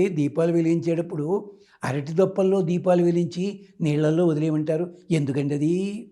ఏమండి దీపాలు వెలిగించేటప్పుడు అరటి దొప్పల్లో దీపాలు వెలిగించి నీళ్ళల్లో వదిలేయమంటారు. ఎందుకండి అది?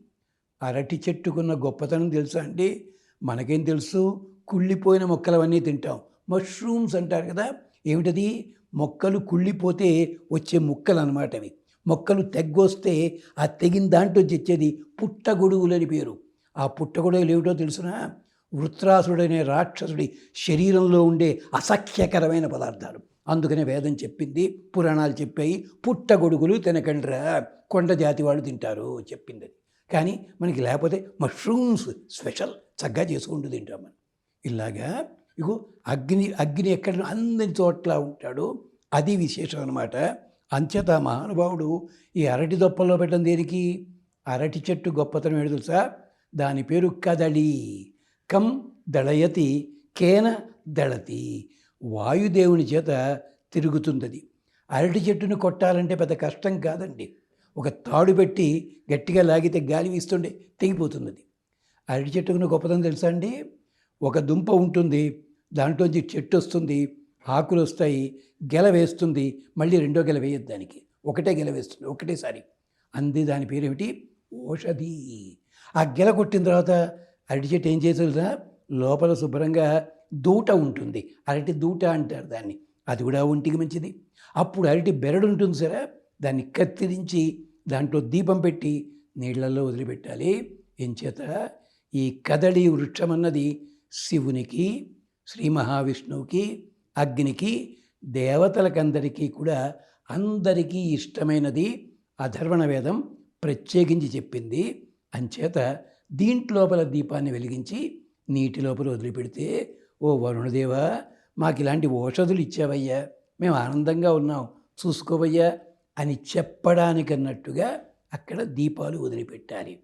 అరటి చెట్టుకున్న గొప్పతనం తెలుసా అండి? మనకేం తెలుసు? కుళ్ళిపోయిన మొక్కలవన్నీ తింటాం. మష్రూమ్స్ అంటారు కదా? ఏమిటది? మొక్కలు కుళ్ళిపోతే వచ్చే ముక్కలు అనమాట అవి. మొక్కలు తెగ్గొస్తే ఆ తెగిన దాంట్లో తెచ్చేది పుట్టగొడుగులని పేరు. ఆ పుట్టగొడుగులు ఏమిటో తెలుసునా? వృత్రాసుడనే రాక్షసుడి శరీరంలో ఉండే అసఖ్యకరమైన పదార్థాలు. అందుకనే వేదం చెప్పింది పురాణాలు చెప్పాయి పుట్టగొడుగులు తినకండిరా కొండ జాతి వాళ్ళు తింటారు చెప్పింది అది. కానీ మనకి లేకపోతే మష్రూమ్స్ స్పెషల్ చక్కగా చేసుకుంటూ తింటాం మనం. ఇలాగా ఇగో అగ్ని అగ్ని ఎక్కడ అందరి చోట్ల ఉంటాడో అది విశేషం అనమాట అంచేత మహానుభావుడు ఈ అరటి దొప్పల్లో పెట్టడం దేనికి? అరటి చెట్టు గొప్పతనం ఏడు తెలుసా? దాని పేరు కదళి. కం దళయతి కేన దళతి. వాయుదేవుని చేత తిరుగుతుందది. అరటి చెట్టును కొట్టాలంటే పెద్ద కష్టం కాదండి. ఒక తాడు పెట్టి గట్టిగా లాగితే గాలి వీస్తుండే తెగిపోతుంది అది అరటి చెట్టుకున్న గొప్పతనం తెలుసా అండి? ఒక దుంప ఉంటుంది దాంట్లోంచి చెట్టు వస్తుంది ఆకులు వస్తాయి గెల వేస్తుంది మళ్ళీ రెండో గెల వేయద్దు దానికి. ఒకటే గెల వేస్తుంది ఒకటేసారి. అంది దాని పేరు ఏమిటి ఓషధి. ఆ గెల కొట్టిన తర్వాత అరటి చెట్టు ఏం చేస్తుందా లోపల శుభ్రంగా దూట ఉంటుంది. అరటి దూట అంటారు దాన్ని. అది కూడా ఒంటికి మంచిది. అప్పుడు అరటి బెరడు ఉంటుంది సరే దాన్ని కత్తిరించి దాంట్లో దీపం పెట్టి నీళ్ళలో వదిలిపెట్టాలి. ఎంచేత ఈ కదడి వృక్షం అన్నది శివునికి శ్రీ మహావిష్ణువుకి అగ్నికి దేవతలకందరికీ కూడా అందరికీ ఇష్టమైనది. అధర్వణ వేదం ప్రత్యేకించి చెప్పింది. అంచేత దీంట్లోపల దీపాన్ని వెలిగించి నీటి లోపల వదిలిపెడితే ఓ వరుణదేవా మాకు ఇలాంటి ఔషధులు ఇచ్చావయ్యా. మేము ఆనందంగా ఉన్నాం. చూసుకోవయ్యా అని చెప్పడానికన్నట్టుగా అక్కడ దీపాలు వదిలిపెట్టాలి.